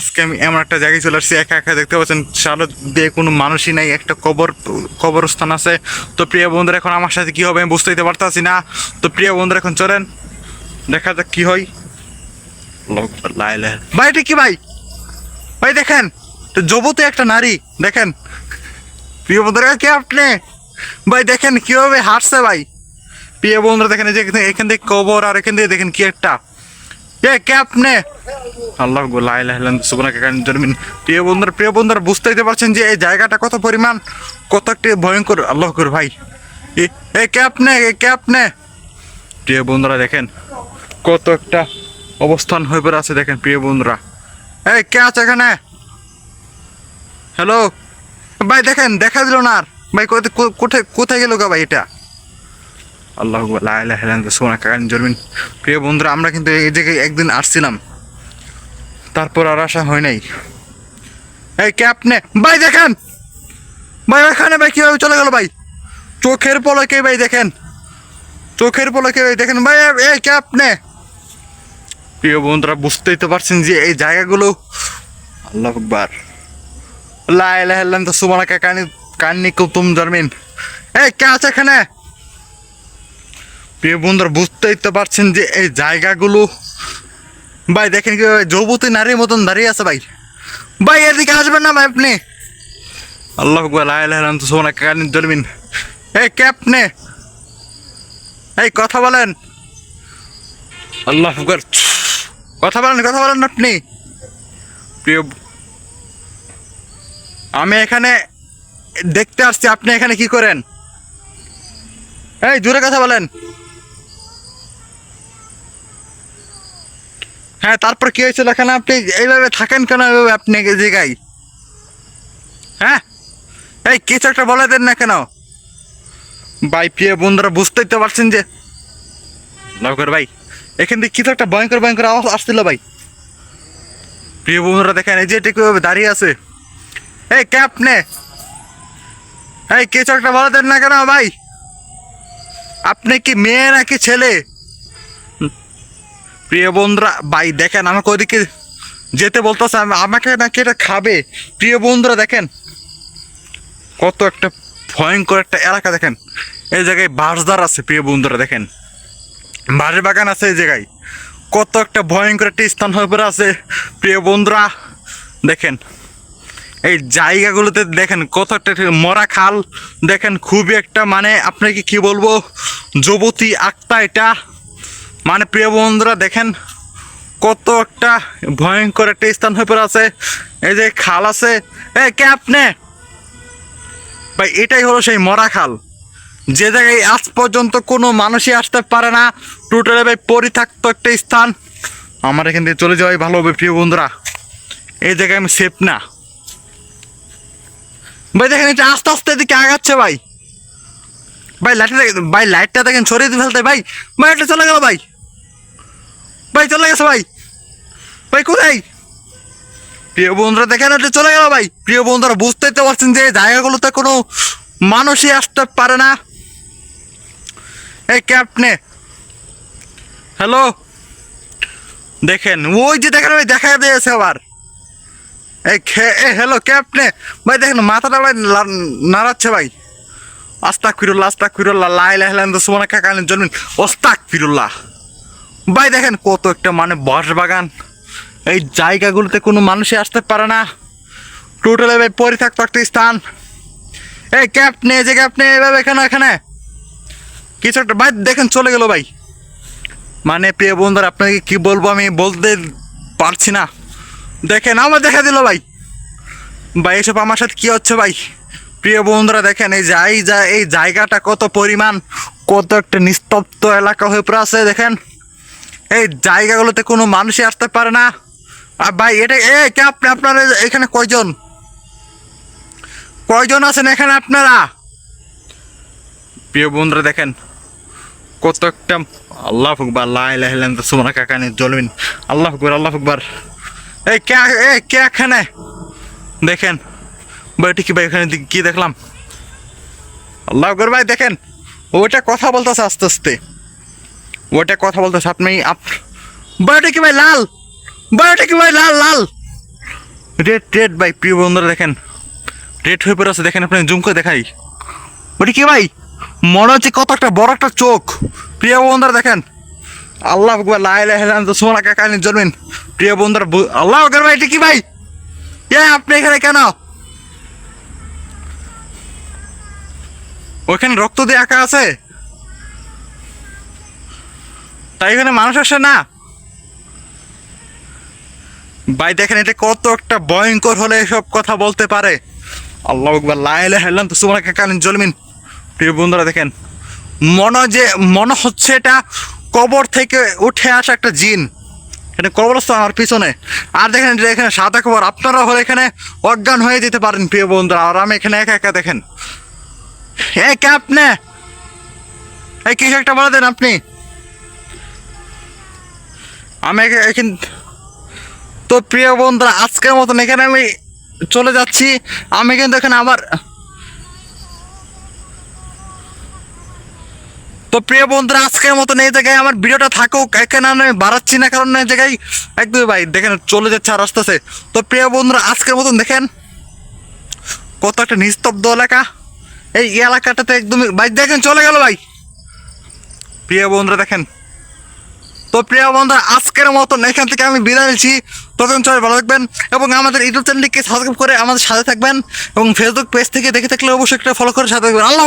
আজকে আমি এমন একটা জায়গায় চলে আসছি, একা একা দেখতে পাচ্ছেন চালো দিয়ে কোনো মানুষই নাই, একটা কবর, কবরস্থান আছে। তো প্রিয় বন্ধুরা, এখন আমার সাথে কী হবে আমি বুঝতে দিতে পারতাছি না। তো প্রিয় বন্ধুরা, এখন চলেন, দেখা যাক কী হয়। ভাই, এটা কি ভাই? ভাই, দেখেন তো যুবতী একটা নারী, দেখেন। প্রিয় বন্ধুরা, কে আপনি? ভাই, দেখেন কীভাবে হাঁটছে ভাই। প্রিয় বন্ধুরা, দেখেন যে এখান থেকে কবর, আর এখান থেকে দেখেন কি একটা। এ কে আপনি? আল্লাহ গো লাই লাই লান সুবহানাকা কান জরমিন প্রিয় বন্ধুরা প্রিয় বন্ধুরা, বুঝতেই পারছেন যে এই জায়গাটা কত পরিমাণ, কত একটি ভয়ঙ্কর আল্লাহ কর ভাই। এ- কে আপনি? এ, কে আপনি? প্রিয় বন্ধুরা, দেখেন, কত একটা অবস্থান হয়ে পড়ে আছে, দেখেন, প্রিয় বন্ধুরা। এই কে আছে এখানে? হ্যালো ভাই, দেখেন, দেখা দিল না আর। ভাই কোথায় কোথায় গেল গা ভাই এটা? আল্লাহ সোনা কাকান প্রিয় বন্ধুরা, আমরা কিন্তু এই জায়গায় একদিন আসছিলাম, তারপর আর আসা হয় নাই। এই কে আপনি? ভাই দেখেন। ভাই এখানে ভাই কীভাবে চলে গেল ভাই? চোখের পলকে ভাই দেখেন। চোখের পলকে ভাই দেখেন। ভাই, এই কে আপনি? প্রিয় বন্ধুরা, বুঝতেই তো পারছেন যে এই জায়গাগুলো, আল্লাহ আকবার। লা ইলাহা তো সুবহানাকা কানি কান্নি কুতুম জারমিন। এই কে আছে এখানে? প্রিয় বন্ধুরা, বুঝতেই তো পারছেন যে এই জায়গাগুলো ভাই, দেখেন কি যৌবতী নারীর মতন দাঁড়িয়ে আছে ভাই। ভাই, এদিকে আসবেন না ভাই আপনি। আল্লাহ ইলাহা তো সুবহানাকা কানি জারমিন এই কে আপনি? এই, কথা বলেন। আল্লাহ কথা বলেন কথা বলেন আপনি। প্রিয় আমি এখানে দেখতে আসছি, আপনি এখানে কি করেন? এই, জোরে কথা বলেন। হ্যাঁ তারপর কি হয়েছিল এখানে আপনি? এইভাবে থাকেন কেন এইভাবে আপনি জায়গায়? হ্যাঁ? এই কিছু একটা বলে দেন না কেন? ভাই, প্রিয় বন্ধুরা, বুঝতেই তো পারছেন যে নগর ভাই, এখান থেকে কিছু একটা ভয়ঙ্কর ভয়ঙ্কর আওয়াজ আসছিল ভাই। প্রিয় বন্ধুরা, দেখেন, এই যে এটা কীভাবে দাঁড়িয়ে আছে। এই, কে আপনি? এই কিছু একটা বলে দেন না কেন ভাই? আপনি কি মেয়ে নাকি ছেলে? প্রিয় বন্ধুরা, ভাই, দেখেন আমাকে ওদিকে যেতে বলতেছে, আম- আমাকে নাকি এটা খাবে। প্রিয় বন্ধুরা, দেখেন, কত একটা ভয়ঙ্কর একটা এলাকা, দেখেন। এই জায়গায় বাঁশদার আছে, প্রিয় বন্ধুরা, দেখেন। বাঁশ বাগান আছে এই জায়গায়। কত একটা ভয়ঙ্কর একটা স্থান হয়ে পড়ে আছে, প্রিয় বন্ধুরা, দেখেন। এই জায়গাগুলোতে, দেখেন, কত একটা মরা খাল, দেখেন, খুবই একটা মানে আপনাকে কি বলব, যুবতী আক্তা এটা। মানে প্রিয় বন্ধুরা, দেখেন কত একটা ভয়ঙ্কর একটা স্থান হয়ে পড়ে আছে। এই যে খাল আছে। এ, কে আপনি? ভাই, এটাই হলো সেই মরা খাল। যে জায়গায় আজ পর্যন্ত কোনো মানুষই আসতে পারে না। টোটালি ভাই, পরিত্যক্ত একটা স্থান। আমার এখান থেকে চলে যাওয়াই ভালো হবে, প্রিয় বন্ধুরা। এই জায়গায় আমি সেফ না। ভাই, দেখেন এটা আস্তে আস্তে এদিকে আগাচ্ছে ভাই। ভাই, লাইটটা ভাই, লাইটটা দেখেন সরিয়ে দিয়ে ফেলতে, ভাই। ভাই এটা চলে গেল, ভাই। ভাই, চলে গেছে ভাই। ভাই, কোথায়? প্রিয় বন্ধুরা, দেখেন এটা চলে গেল ভাই। প্রিয় বন্ধুরা বুঝতেই তো পারছেন যে জায়গাগুলোতে কোনো মানুষই আসতে পারে না। এই ক্যাপ্টনে। হ্যালো দেখেন, ওই যে দেখেন ভাই, দেখা দিয়েছে আবার। এই হ্যালো ক্যাপ্টনে। ভাই, দেখেন, মাথাটা ভাই নাড়াচ্ছে ভাই। আস্তাক ফিরুল্লাহ আস্তাক ফিরুল্লাহ লাই তো সুমনা কাকালেন জন্মিন। ওস্তাক ফিরুল্লাহ ভাই দেখেন কত একটা মানে বাঁশ বাগান এই জায়গাগুলোতে কোনো মানুষই আসতে পারে না। টোটালে ভাই থাকতো একটা স্থান। এই ক্যাপ নে যে ক্যাপ নে এভাবে এখানে এখানে? কিছু একটা ভাই দেখেন চলে গেল ভাই। মানে প্রিয় বন্ধুরা, আপনাকে কি বলব আমি বলতে পারছি না। দেখেন, আমার দেখা দিল ভাই। ভাই, এসব আমার সাথে কী হচ্ছে ভাই? প্রিয় বন্ধুরা, দেখেন, এই যাই যা এই জায়গাটা কত পরিমাণ, কত একটা নিস্তব্ধ এলাকা হয়ে পড়ে আছে, দেখেন। এই জায়গাগুলোতে কোনো মানুষই আসতে পারে না। আর ভাই, এটা এ কে আপনি, আপনারা এখানে কয়জন? কয়জন আছেন এখানে আপনারা? প্রিয় বন্ধুরা, দেখেন, কত একটা, আল্লাহ ফুকবার লাইলাম তো সুমনা কাকানি জলমিন আল্লাহ ফুকবার আল্লাহ ফুকবার এই কে এ কে এখানে? দেখেন, ভাই কি ভাই, এখানে কি দেখলাম? আল্লাহ আকবর, ভাই, দেখেন, ওইটা কথা বলতেছে আস্তে আস্তে। ওইটা কথা বলতেছে আপনি আপ। ওটা কি ভাই লাল? ওটা কি ভাই লাল লাল? রেড রেড ভাই প্রিয় বন্ধুরা দেখেন। রেড হয়ে পড়ে আছে দেখেন আপনি জুম করে দেখাই। ওটি কি ভাই? মনে হচ্ছে কত একটা বড় একটা চোখ। প্রিয় বন্ধুরা দেখেন আল্লাহ আকবার লাই লাই হেলান তো সোনা জন্মেন। প্রিয় বন্ধুরা আল্লাহ আকবার ভাই এটা কি ভাই? এ আপনি এখানে কেন? ওইখানে রক্ত দিয়ে আঁকা আছে? তাই এখানে মানুষ আসে না। ভাই, দেখেন এটা কত একটা ভয়ঙ্কর হলে এসব কথা বলতে পারে। আল্লাহ একবার লাইলে হেললাম তো সুমার কাকালীন জলমিন। প্রিয় বন্ধুরা, দেখেন, মনে যে, মনে হচ্ছে এটা কবর থেকে উঠে আসা একটা জিন। এখানে কবরস্থ আমার পিছনে। আর দেখেন যে এখানে সাদা খবর আপনারা হলে এখানে অজ্ঞান হয়ে যেতে পারেন, প্রিয় বন্ধুরা। আর আমি এখানে একা একা, দেখেন। এ কে আপনি? এই কিছু একটা বলে দেন আপনি? আমি এখা- এখন তো প্রিয় বন্ধুরা, আজকের মতন এখানে আমি চলে যাচ্ছি। আমি কিন্তু এখানে আমার তো প্রিয় বন্ধুরা, আজকের মতন এই জায়গায় আমার ভিডিওটা থাকুক। এখানে আমি বাড়াচ্ছি না, কারণ এই জায়গায় একদমই ভাই দেখেন চলে যাচ্ছে আর আসতেছে। তো প্রিয় বন্ধুরা, আজকের মতন দেখেন কত একটা নিস্তব্ধ এলাকা। এই এলাকাটাতে একদমই ভাই দেখেন, চলে গেল ভাই। প্রিয় বন্ধুরা, দেখেন। তো প্রিয় বন্ধুরা, আজকের মতন এখান থেকে আমি বিদায় নিচ্ছি। ততক্ষণ সবাই ভালো থাকবেন এবং আমাদের ইউটিউব চ্যানেলটিকে সাবস্ক্রাইব করে আমাদের সাথে থাকবেন এবং ফেসবুক পেজ থেকে দেখে থাকলে অবশ্যই একটা ফলো করে সাথে থাকবেন। আল্লাহ